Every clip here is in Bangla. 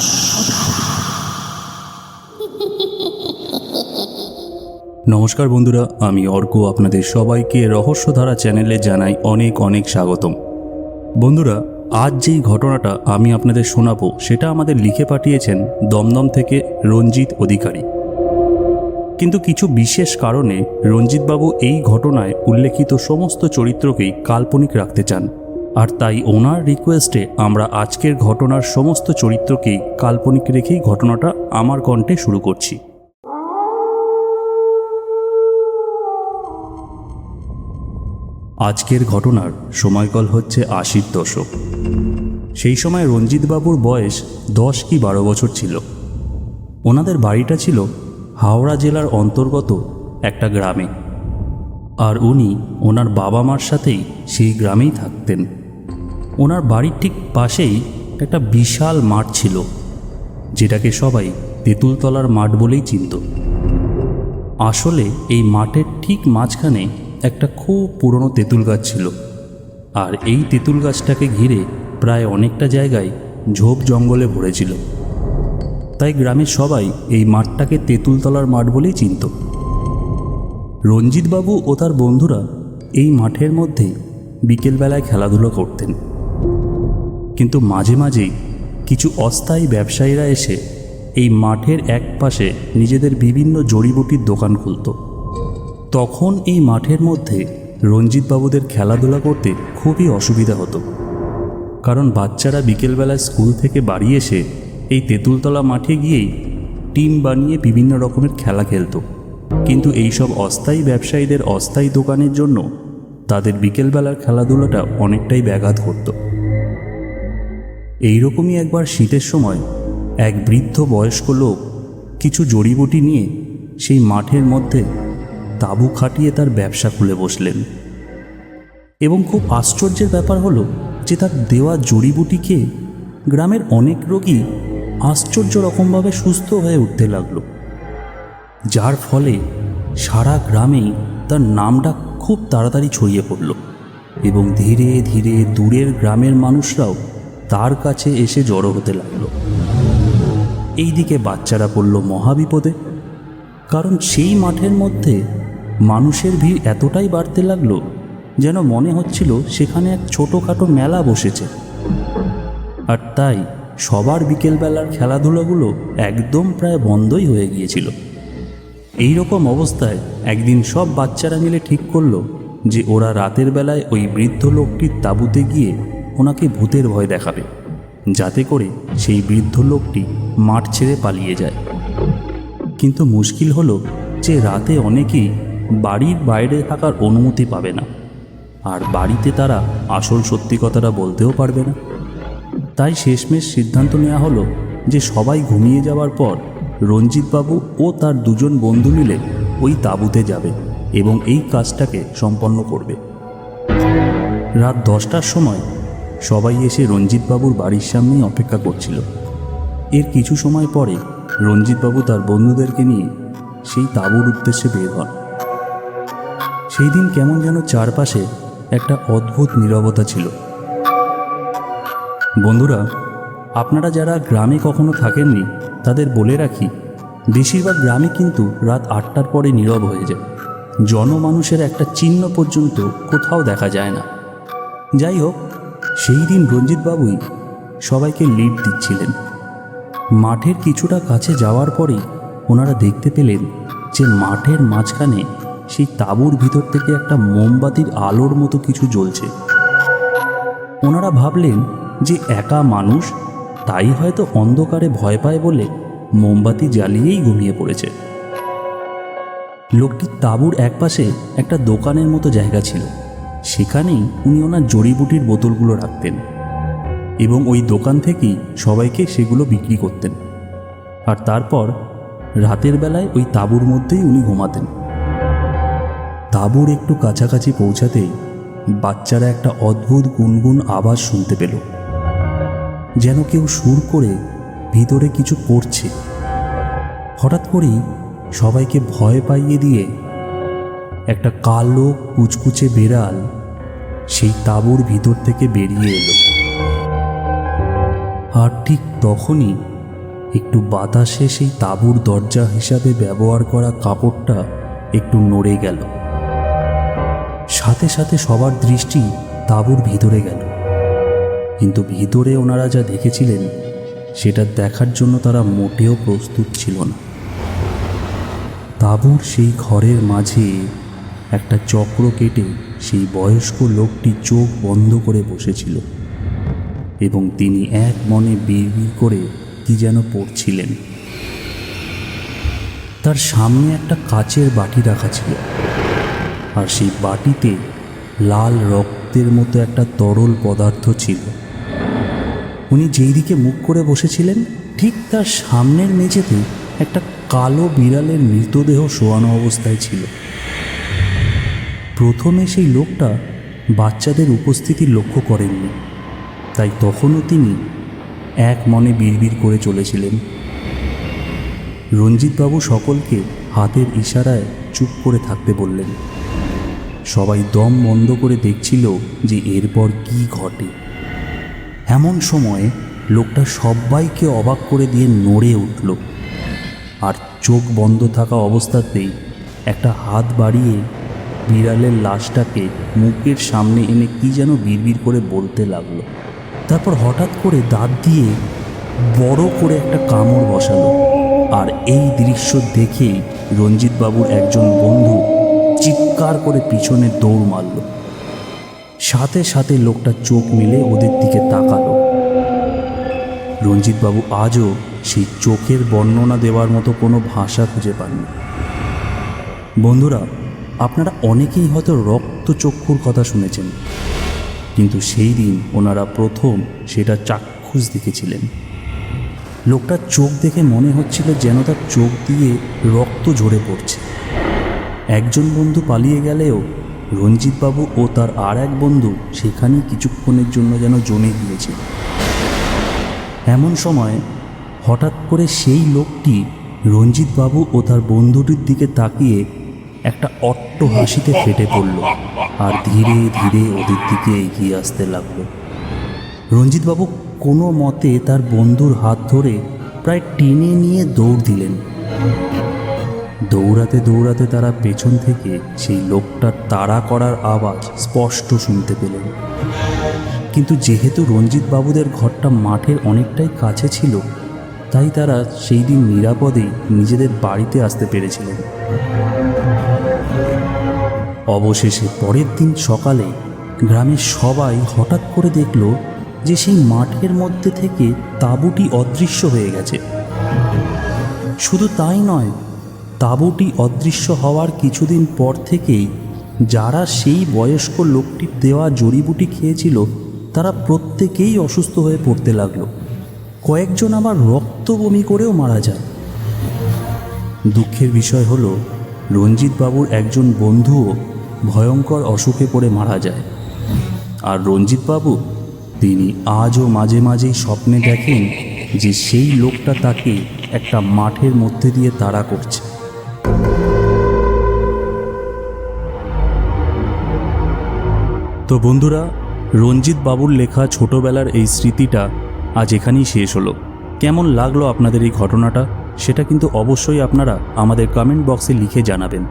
নমস্কার বন্ধুরা, আমি অর্ক, আপনাদের সবাইকে রহস্যধারা চ্যানেলে জানাই অনেক অনেক স্বাগতম। বন্ধুরা, আজ যেই ঘটনাটা আমি আপনাদের শোনাবো, সেটা আমাদের লিখে পাঠিয়েছেন দমদম থেকে রঞ্জিত অধিকারী। কিন্তু কিছু বিশেষ কারণে রঞ্জিতবাবু এই ঘটনায় উল্লেখিত সমস্ত চরিত্রকেই কাল্পনিক রাখতে চান। আর তাই ওনার রিকোয়েস্টে আমরা আজকের ঘটনার সমস্ত চরিত্রকেই কাল্পনিক রেখেই ঘটনাটা আমার কণ্ঠে শুরু করছি। আজকের ঘটনার সময়কাল হচ্ছে আশির দশক। সেই সময় রঞ্জিতবাবুর বয়স দশ কি বারো বছর ছিল। ওনাদের বাড়িটা ছিল হাওড়া জেলার অন্তর্গত একটা গ্রামে। আর উনি ওনার বাবা মার সাথেই সেই গ্রামেই থাকতেন। ওনার বাড়ির ঠিক পাশেই একটা বিশাল মাঠ ছিল, যেটাকে সবাই তেঁতুলতলার মাঠ বলেই চিনত। আসলে এই মাঠের ঠিক মাঝখানে একটা খুব পুরনো তেঁতুল গাছ ছিল, আর এই তেঁতুল গাছটাকে ঘিরে প্রায় অনেকটা জায়গায় ঝোপ জঙ্গলে ভরেছিল। তাই গ্রামের সবাই এই মাঠটাকে তেঁতুলতলার মাঠ বলেই চিনত। রঞ্জিতবাবু ও তার বন্ধুরা এই মাঠের মধ্যে বিকেলবেলায় খেলাধুলো করতেন। কিন্তু মাঝে মাঝেই কিছু অস্থায়ী ব্যবসায়ীরা এসে এই মাঠের এক পাশে নিজেদের বিভিন্ন জড়িবুটির দোকান খুলত। তখন এই মাঠের মধ্যে রঞ্জিতবাবুদের খেলাধুলা করতে খুবই অসুবিধা হতো। কারণ বাচ্চারা বিকেলবেলায় স্কুল থেকে বাড়ি এসে এই তেঁতুলতলা মাঠে গিয়েই টিম বানিয়ে বিভিন্ন রকমের খেলা খেলতো। কিন্তু এইসব অস্থায়ী ব্যবসায়ীদের অস্থায়ী দোকানের জন্য তাদের বিকেলবেলার খেলাধুলাটা অনেকটাই ব্যাঘাত করতো এইরকমই একবার শীতের সময় এক বৃদ্ধ বয়স্ক লোক কিছু জড়িবুটি নিয়ে সেই মাঠের মধ্যে তাঁবু খাটিয়ে তার ব্যবসা খুলে বসলেন। এবং খুব আশ্চর্যের ব্যাপার হলো যে তার দেওয়া জড়িবুটি খেয়ে গ্রামের অনেক রোগী আশ্চর্য রকমভাবে সুস্থ হয়ে উঠতে লাগল। যার ফলে সারা গ্রামেই তার নামটা খুব তাড়াতাড়ি ছড়িয়ে পড়ল এবং ধীরে ধীরে দূরের গ্রামের মানুষরাও তার কাছে এসে জড়ো হতে লাগল। এইদিকে বাচ্চারা পড়ল মহাবিপদে, কারণ সেই মাঠের মধ্যে মানুষের ভিড় এতটাই বাড়তে লাগল যেন মনে হচ্ছিল সেখানে এক ছোটোখাটো মেলা বসেছে। আর তাই সবার বিকেলবেলার খেলাধুলাগুলো একদম প্রায় বন্ধই হয়ে গিয়েছিল। এই রকম অবস্থায় একদিন সব বাচ্চারা মিলে ঠিক করল যে ওরা রাতের বেলায় ওই বৃদ্ধ লোকটির তাঁবুতে গিয়ে ওনাকে ভূতের ভয় দেখাবে, যাতে করে সেই বৃদ্ধ লোকটি মাঠ ছেড়ে পালিয়ে যায়। কিন্তু মুশকিল হলো যে রাতে অনেকেই বাড়ির বাইরে থাকার অনুমতি পাবে না, আর বাড়িতে তারা আসল সত্যি কথাটা বলতেও পারবে না। তাই শেষমেশ সিদ্ধান্ত নেওয়া হলো যে সবাই ঘুমিয়ে যাওয়ার পর রঞ্জিতবাবু ও তার দুজন বন্ধু মিলে ওই তাঁবুতে যাবে এবং এই কাজটাকে সম্পন্ন করবে। রাত দশটার সময় সবাই এসে রঞ্জিতবাবুর বাড়ির সামনেই অপেক্ষা করছিল। এর কিছু সময় পরে রঞ্জিতবাবু তার বন্ধুদেরকে নিয়ে সেই তাঁবুর উদ্দেশ্যে বের হন। সেই দিন কেমন যেন চারপাশে একটা অদ্ভুত নীরবতা ছিল। বন্ধুরা, আপনারা যারা গ্রামে কখনো থাকেননি, তাদের বলে রাখি, বেশিরভাগ গ্রামে কিন্তু রাত আটটার পরে নীরব হয়ে যায়। জনমানুষের একটা চিহ্ন পর্যন্ত কোথাও দেখা যায় না। যাই হোক সেই দিন রঞ্জিতবাবুই সবাইকে লিড দিচ্ছিলেন। মাঠের কিছুটা কাছে যাওয়ার পরেই ওনারা দেখতে পেলেন যে মাঠের মাঝখানে সেই তাঁবুর ভিতর থেকে একটা মোমবাতির আলোর মতো কিছু জ্বলছে। ওনারা ভাবলেন যে একা মানুষ তাই হয়তো অন্ধকারে ভয় পায় বলে মোমবাতি জ্বালিয়েই ঘুমিয়ে পড়েছে। লোকটির তাঁবুর একপাশে একটা দোকানের মতো জায়গা ছিল। সেখানেই উনি ওনার জড়িবুটির বোতলগুলো রাখতেন এবং ওই দোকান থেকেই সবাইকে সেগুলো বিক্রি করতেন। আর তারপর রাতের বেলায় ওই তাঁবুর মধ্যেই উনি ঘুমাতেন। তাঁবুর একটু কাছাকাছি পৌঁছাতেই বাচ্চারা একটা অদ্ভুত গুনগুন আওয়াজ শুনতে পেল। যেন কেউ সুর করে ভিতরে কিছু করছে। হঠাৎ করেই সবাইকে ভয় পাইয়ে দিয়ে একটা কালো কুচকুচে বেড়াল সেই তাঁবুর ভিতর থেকে বেরিয়ে এলো। আর ঠিক তখনই একটু বাতাসে সেই তাঁবুর দরজা হিসাবে ব্যবহার করা কাপড়টা একটু নড়ে গেল। সাথে সাথে সবার দৃষ্টি তাঁবুর ভিতরে গেল। কিন্তু ভিতরে ওনারা যা দেখেছিলেন, সেটা দেখার জন্য তারা মোটেও প্রস্তুত ছিল না। তাঁবুর সেই ঘরের মাঝে একটা চক্র কেটে সেই বয়স্ক লোকটি চোখ বন্ধ করে বসেছিল এবং তিনি এক মনে বিড়বিড় করে কি যেন পড়ছিলেন। তার সামনে একটা কাচের বাটি রাখা ছিল আর সেই বাটিতে লাল রক্তের মতো একটা তরল পদার্থ ছিল। উনি যেই দিকে মুখ করে বসেছিলেন, ঠিক তার সামনের মেঝেতে একটা কালো বিড়ালের মৃতদেহ শোয়ানো অবস্থায় ছিল। প্রথমে সেই লোকটা বাচ্চাদের উপস্থিতি লক্ষ্য করেননি। তাই তখনও তিনি এক মনে বিড়বিড় করে চলেছিলেন। রঞ্জিতবাবু সকলকে হাতের ইশারায় চুপ করে থাকতে বললেন, সবাই দম বন্ধ করে দেখছিল যে এরপর কি ঘটে। এমন সময়ে লোকটা সবাইকে অবাক করে দিয়ে নড়ে উঠল আর চোখ বন্ধ থাকা অবস্থাতেই একটা হাত বাড়িয়ে বিড়ালের লাশটাকে মুখের সামনে এনে কি যেন বিড়বিড় করে বলতে লাগল। তারপর হঠাৎ করে দাঁত দিয়ে বড় করে একটা কামড় বসালো। আর এই দৃশ্য দেখেই রঞ্জিতবাবুর একজন বন্ধু চিৎকার করে পিছনে দৌড় মারল। সাথে সাথে লোকটা চোখ মেলে ওদের দিকে তাকালো। রঞ্জিতবাবু আজও সেই চোখের বর্ণনা দেওয়ার মতো কোনো ভাষা খুঁজে পাননি। বন্ধুরা আপনারা অনেকেই হয়তো রক্তচক্ষুর কথা শুনেছেন। কিন্তু সেই দিন ওনারা প্রথম সেটা চাক্ষুষ দেখেছিলেন। লোকটার চোখ দেখে মনে হচ্ছিল যেন তার চোখ দিয়ে রক্ত ঝরে পড়ছে। একজন বন্ধু পালিয়ে গেলেও রঞ্জিতবাবু ও তার আর এক বন্ধু সেখানেই কিছুক্ষণের জন্য যেন জমে গিয়েছিল। এমন সময় হঠাৎ করে সেই লোকটি রঞ্জিতবাবু ও তার বন্ধুটির দিকে তাকিয়ে একটা অট্ট হাসিতে ফেটে পড়ল আর ধীরে ধীরে ওদের দিকে এগিয়ে আসতে লাগল। রঞ্জিতবাবু কোনো মতে তার বন্ধুর হাত ধরে প্রায় টেনে নিয়ে দৌড় দিলেন। দৌড়াতে দৌড়াতে তারা পেছন থেকে সেই লোকটার তাড়া করার আওয়াজ স্পষ্ট শুনতে পেলেন। কিন্তু যেহেতু রঞ্জিত বাবুদের ঘরটা মাঠের অনেকটাই কাছে ছিল তাই তারা সেই দিন নিরাপদেই নিজেদের বাড়িতে আসতে পেরেছিলেন। অবশেষে পরের দিন সকালে গ্রামের সবাই হঠাৎ করে দেখল যে সেই মাঠের মধ্যে থেকে তাঁবুটি অদৃশ্য হয়ে গেছে। শুধু তাই নয়, তাঁবুটি অদৃশ্য হওয়ার কিছুদিন পর থেকেই যারা সেই বয়স্ক লোকটির দেওয়া জড়িবুটি খেয়েছিল, তারা প্রত্যেকেই অসুস্থ হয়ে পড়তে লাগল। কয়েকজন আবার রক্ত বমি করেও মারা যায় দুঃখের বিষয় হল রঞ্জিত বাবুর একজন বন্ধুও ভয়ঙ্কর অসুখে পড়ে মারা যায়। আর রঞ্জিত বাবু তিনি আজও মাঝে মাঝেই স্বপ্নে দেখেন যে সেই লোকটা তাকে একটা মাঠের মধ্যে দিয়ে তাড়া করছে। তো বন্ধুরা রঞ্জিত বাবুর লেখা ছোটবেলার এই স্মৃতিটা আজ এখানেই শেষ হলো। কেমন লাগল আপনাদের এই ঘটনাটা? সেটা কিন্তু অবশ্যই আপনারা আমাদের কমেন্ট বক্সে লিখে জানাবেন।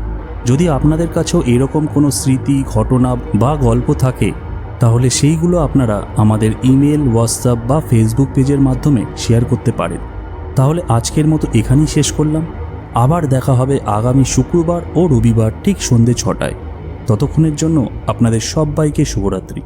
যদি আপনাদের কাছেও এরকম কোনো স্মৃতি, ঘটনা বা গল্প থাকে, তাহলে সেইগুলো আপনারা আমাদের ইমেল হোয়াটসঅ্যাপ বা ফেসবুক পেজের মাধ্যমে শেয়ার করতে পারেন। তাহলে আজকের মতো এখানেই শেষ করলাম। আবার দেখা হবে আগামী শুক্রবার ও রবিবার ঠিক সন্ধে ছটায়। ততক্ষণের জন্য আপনাদের সবাইকে শুভরাত্রি।